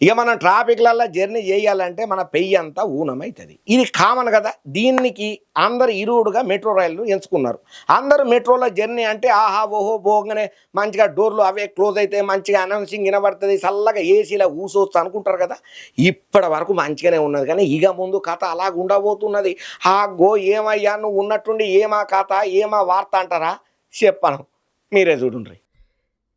ఇక మనం ట్రాఫిక్లల్లో జర్నీ చేయాలంటే మన పెయ్యి అంతా ఊనమవుతుంది ఇది కామన్ కదా. దీనికి అందరు ఇరువుడుగా మెట్రో రైలు ఎంచుకున్నారు. అందరూ మెట్రోలో జర్నీ అంటే ఆహా ఓహో పోగానే మంచిగా డోర్లు అవే క్లోజ్ అయితే మంచిగా అనౌన్సింగ్ వినబడుతుంది. చల్లగా ఏసీలో ఊసొచ్చు అనుకుంటారు కదా. ఇప్పటి వరకు మంచిగానే ఉన్నది. కానీ ఇక ముందు కథ అలాగ ఉండబోతున్నది. ఆ గో ఏమయ్యా నువ్వు ఉన్నట్టుండి ఏమా కథ ఏమా వార్త అంటారా? చెప్పను. మీరే చూడండి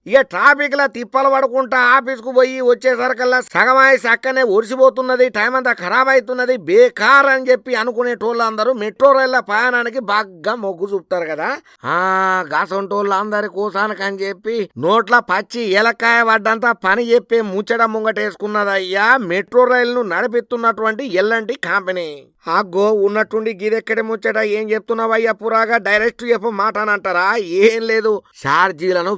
ఇక ట్రాఫిక్లో తిప్పలు పడుకుంటా ఆఫీస్కు పోయి వచ్చేసరికల్లా సగమాయి సక్కనే ఒరిసిపోతున్నది టైం అంతా ఖరాబ్ అవుతున్నది బేకార్ అని చెప్పి అనుకునేటోళ్ళందరూ మెట్రో రైళ్ళ ప్రయాణానికి బాగా మొగ్గు చూపుతారు కదా. ఆ గాసంటోళ్ళు అందరి కోసానికి అని చెప్పి నోట్ల పచ్చి ఎలకాయ పడ్డంతా పని చెప్పే ముచ్చట ముంగటేసుకున్నదయ్యా మెట్రో రైలును నడిపిస్తున్నటువంటి ఎల్లంటి కంపెనీ అగ్గో ఉన్నట్టుండి గిదెక్కడి ముచ్చట ఏం చెప్తున్నావయ్యా పురాగా డైరెక్ట్ చెప్పు మాట అని అంటారా ఏం లేదు ఛార్జీలను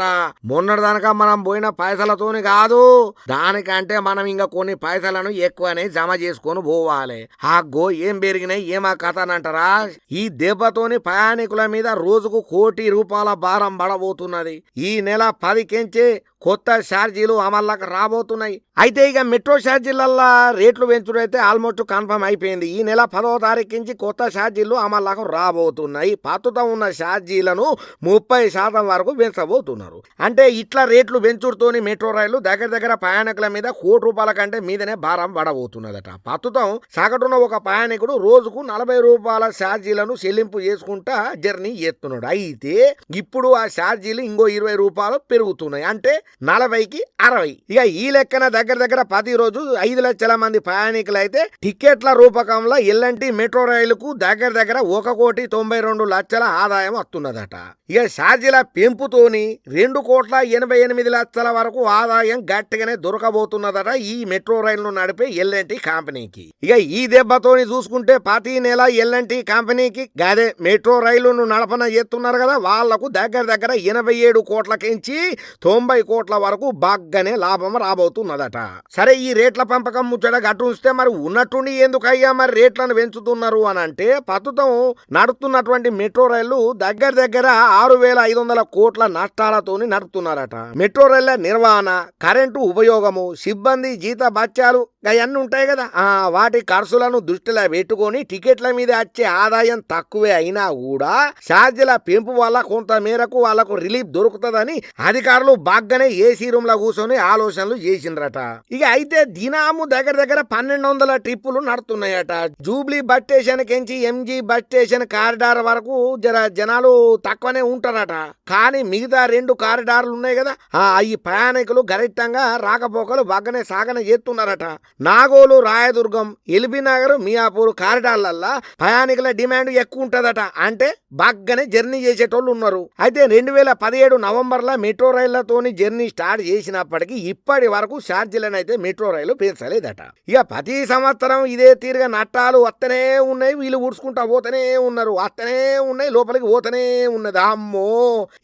పెంచుతున్నారట మొన్నటిదానక మనం పోయిన పైసలతోని కాదు దానికంటే మనం ఇంకా కొన్ని పైసలను ఎక్కువనే జమ చేసుకొని పోవాలి. ఆ గో ఏం పెరిగినాయి ఏమా కథ అని అంటారా? ఈ దెబ్బతోని ప్రయాణికుల మీద రోజుకు కోటి రూపాయల భారం పడబోతున్నది. ఈ నెల పదికెంచే కొత్త ఛార్జీలు అమల్లోకి రాబోతున్నాయి. అయితే ఇక మెట్రో ఛార్జీలల్లో రేట్లు పెంచుడు అయితే ఆల్మోస్ట్ కన్ఫర్మ్ అయిపోయింది. ఈ నెల పదవ తారీఖు నుంచి కొత్త ఛార్జీలు అమల్లోకి రాబోతున్నాయి. ప్రస్తుతం ఉన్న ఛార్జీలను ముప్పై శాతం వరకు పెంచబోతున్నారు. అంటే ఇట్లా రేట్లు పెంచుడుతోని మెట్రో రైలు దగ్గర దగ్గర ప్రయాణికుల మీద కోటి రూపాయల కంటే మీదనే భారం పడబోతున్నదట. ప్రస్తుతం సగటున ఒక ప్రయాణికుడు రోజుకు నలభై రూపాయల ఛార్జీలను చెల్లింపు చేసుకుంటా జర్నీ చేస్తున్నాడు. అయితే ఇప్పుడు ఆ ఛార్జీలు ఇంకో ఇరవై రూపాయలు పెరుగుతున్నాయి. అంటే నలభైకి అరవై. ఇక ఈ లెక్కన దగ్గర దగ్గర ప్రతి రోజు ఐదు లక్షల మంది ప్రయాణికులు అయితే టికెట్ల రూపకంలో ఎల్లంటి మెట్రో రైలుకు దగ్గర దగ్గర ఒక కోటి తొంభై రెండు లక్షల ఆదాయం వస్తున్నదట. ఇక ఛార్జీల పెంపుతోని రెండు కోట్ల ఎనభై ఎనిమిది లక్షల వరకు ఆదాయం గట్టిగానే దొరకబోతున్నదట ఈ మెట్రో రైలును నడిపే ఎల్ఎన్టీ కంపెనీకి. ఇక ఈ దెబ్బతోని చూసుకుంటే ప్రతి నెల ఎల్ఎన్టీ కంపెనీకి గదే మెట్రో రైలును నడపన చేస్తున్నారు కదా వాళ్ళకు దగ్గర దగ్గర ఎనభై ఏడు కోట్లకించి తొంభై కోట్ల కోట్ల వరకు బాగానే లాభం రాబోతున్నదట. సరే ఈ రేట్ల పెంపకం ముచ్చట గట్టు ఉంచితే మరి ఉన్నట్టుండి ఎందుకయ్యా మరి రేట్లను పెంచుతున్నారు అని అంటే ప్రస్తుతం నడుతున్నటువంటి మెట్రో రైళ్ళు దగ్గర దగ్గర ఆరు వేల ఐదు వందల కోట్ల నష్టాలతోని నడుపుతున్నారట. మెట్రో రైళ్ళ నిర్వహణ కరెంటు ఉపయోగము సిబ్బంది జీత బత్యాలు అవన్నీ ఉంటాయి కదా. వాటి ఖర్చులను దృష్టిలో పెట్టుకొని టికెట్ల మీద వచ్చే ఆదాయం తక్కువే అయినా కూడా ఛార్జీల పెంపు వల్ల కొంత మేరకు వాళ్ళకు రిలీఫ్ దొరుకుతుందని అధికారులు బాగానే ఏసీ రూమ్లో కూర్చొని ఆలోచనలు చేసిండ్రట. ఇక అయితే దినాము దగ్గర దగ్గర పన్నెండు వందల ట్రిప్పులు నడుతున్నాయట. జూబ్లీ బస్ స్టేషన్ కెంచి ఎంజీ బస్ స్టేషన్ కారిడార్ వరకు జర జనాలు తక్కువనే ఉంటారట. కానీ మిగతా రెండు కారిడార్లు ఉన్నాయి కదా. ఆ ఈ ప్రయాణికులు గరిష్టంగా రాకపోకలు బాగానే సాగన చేస్తున్నారట. నాగోలు రాయదుర్గం ఎల్బీ నగర్ మియాపూర్ కారిడార్లల్లా ప్రయాణికుల డిమాండ్ ఎక్కువ ఉంటుందట అంటే బాగానే జర్నీ చేసేటోళ్ళు ఉన్నారు. అయితే రెండు వేల పదిహేడు నవంబర్లో మెట్రో రైళ్ళతోని జర్నీ స్టార్ట్ చేసినప్పటికీ ఇప్పటి వరకు ఛార్జీలను అయితే మెట్రో రైలు పెంచలేదట ఇక ప్రతి సంవత్సరం ఇదే తీరుగా నట్టాలు వస్తనే ఉన్నాయి వీళ్ళు ఊడ్చుకుంటా పోతనే ఉన్నారు వస్తనే ఉన్నాయి లోపలికి పోతనే ఉన్నది. అమ్మో!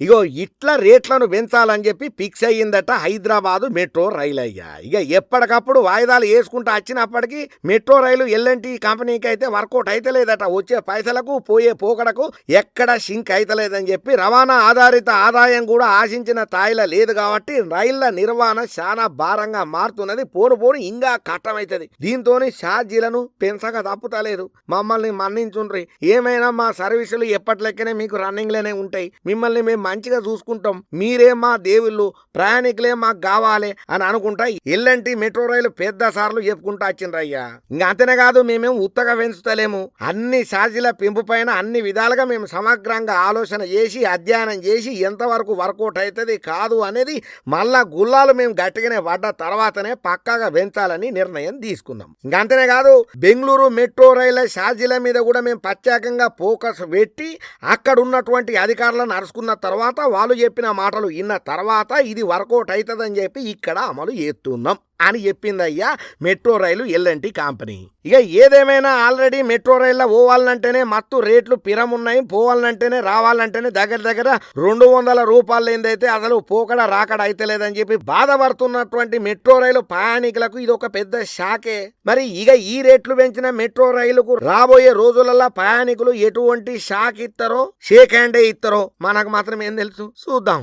ఇగో ఇట్లా రేట్లను పెంచాలని చెప్పి ఫిక్స్ అయ్యిందట హైదరాబాదు మెట్రో రైలు అయ్యా ఇక ఎప్పటికప్పుడు వాయిదాలు చేసుకుంటూ వచ్చినప్పటికీ మెట్రో రైలు ఎల్ఎన్టీ కంపెనీకి అయితే వర్కౌట్ అయితే లేదట వచ్చే పైసలకు పోయే పోకడకు ఎక్కడ సింక్ అయితలేదని చెప్పి రవాణా ఆధారిత ఆదాయం కూడా ఆశించిన స్థాయిలో లేదు కాబట్టి రైళ్ళ నిర్వహణ చాలా భారంగా మారుతున్నది. పోను పోను ఇంకా కట్టమవుతుంది దీంతో ఛార్జీలను పెంచక తప్పుతలేదు. మమ్మల్ని మన్నించుండ్రి. ఏమైనా మా సర్వీసులు ఎప్పటిలెక్కనే మీకు రన్నింగ్లోనే ఉంటాయి. మిమ్మల్ని మేము మంచిగా చూసుకుంటాం. మీరే మా దేవుళ్ళు ప్రయాణికులే మాకు కావాలి అని అనుకుంటా ఎల్లంటి మెట్రో రైలు పెద్ద సార్ సార్లు చెప్పుకుంటా వచ్చిండ్రయ్యా. ఇంకా అంతనే కాదు మేమేం ఉత్తగా పెంచుతలేము అన్ని ఛార్జీల పెంపు పైన అన్ని విధాలుగా మేము సమగ్రంగా ఆలోచన చేసి అధ్యయనం చేసి ఎంతవరకు వర్కౌట్ అవుతుంది కాదు అనేది మళ్ళా గుల్లాలు మేము గట్టిగానే పడ్డ తర్వాతనే పక్కాగా పెంచాలని నిర్ణయం తీసుకున్నాం. ఇంకా అంతనే కాదు బెంగళూరు మెట్రో రైలు ఛార్జీల మీద కూడా మేము ప్రత్యేకంగా ఫోకస్ పెట్టి అక్కడ ఉన్నటువంటి అధికారులను అరుచుకున్న తర్వాత వాళ్ళు చెప్పిన మాటలు విన్న తర్వాత ఇది వర్కౌట్ అవుతుందని చెప్పి ఇక్కడ అమలు చేస్తున్నాం. అని చెప్పిందయ్యా metro rail L and T company. ఇక ఏదేమైనా ఆల్రెడీ మెట్రో రైల్లో పోవాలంటేనే మత్తు రేట్లు పిరమున్నాయి పోవాలంటేనే రావాలంటేనే దగ్గర దగ్గర రెండు వందల రూపాయలు ఏందైతే అసలు పోకడ రాకడ అయితే లేదని చెప్పి బాధపడుతున్నటువంటి మెట్రో రైలు ప్రయాణికులకు ఇది ఒక పెద్ద షాకే. మరి ఇక ఈ రేట్లు పెంచిన మెట్రో రైలుకు రాబోయే రోజులలో ప్రయాణికులు ఎటువంటి షాక్ ఇస్తారో షేక్ హ్యాండే ఇస్తారో మనకు మాత్రం ఏం తెలుసు? చూద్దాం.